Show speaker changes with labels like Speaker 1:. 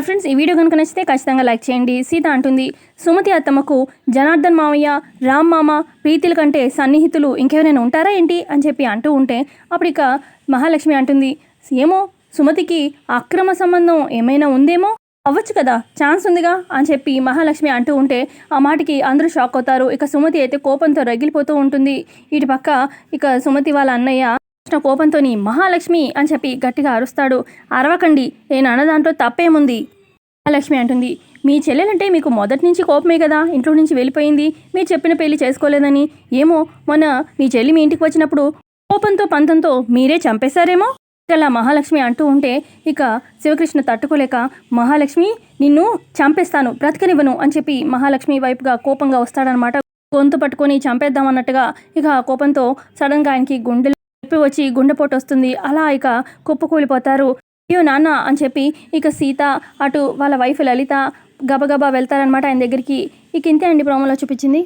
Speaker 1: Friends ఈ video కనుక నచ్చితే ఖచ్చితంగా లైక్ చేయండి. సీత అంటుంది సుమతి అత్తమ్మకు జనార్దన్ మామయ్య రామ్ మామ ప్రీతిల కంటే సన్నిహితులు ఇంకెవరైనా ఉంటారా ఏంటి? అని చెప్పి అంటూ ఉంటే అప్పుడు ఇక మహాలక్ష్మి అంటుంది ఏమో సుమతికి అక్రమ సంబంధం ఏమైనా ఉందేమో? అవ్వచ్చు కదా ఛాన్స్ ఉందిగా? అని చెప్పి మహాలక్ష్మి అంటూ ఉంటే ఆ మాటకి అందరూ షాక్ అవుతారు. ఇక సుమతి అయితే కోపంతో రగిలిపోతూ ఉంటుంది. ఇటు పక్క ఇక సుమతి వాళ్ళ అన్నయ్య కృష్ణ కోపంతోని మహాలక్ష్మి అని చెప్పి గట్టిగా అరుస్తాడు. అరవకండి నేను అన్న దాంట్లో తప్పేముంది? మహాలక్ష్మి అంటుంది. మీ చెల్లెలంటే మీకు మొదటి నుంచి కోపమే కదా ఇంట్లో నుంచి వెళ్ళిపోయింది మీరు చెప్పిన పెళ్ళి చేసుకోలేదని. ఏమో మొన్న మీ చెల్లి మీ ఇంటికి వచ్చినప్పుడు కోపంతో పంతంతో మీరే చంపేశారేమో? అలా మహాలక్ష్మి అంటూ ఉంటే ఇక శివకృష్ణ తట్టుకోలేక మహాలక్ష్మి నిన్ను చంపేస్తాను బ్రతకనివ్వను అని చెప్పి మహాలక్ష్మి వైపుగా కోపంగా వస్తాడనమాట గొంతు పట్టుకొని చంపేద్దాం అన్నట్టుగా ఇక ఆ కోపంతో సడన్గా ఆయనకి గుండెలు చెప్పి వచ్చి గుండెపోటు వస్తుంది. అలా ఇక కుప్పకూలిపోతారు. అయ్యో నాన్న అని చెప్పి ఇక సీత అటు వాళ్ళ వైఫ్ లలిత గబగబా వెళ్తారనమాట ఆయన దగ్గరికి. ఇక ఇంతే అండి ప్రోమోలో చూపించింది.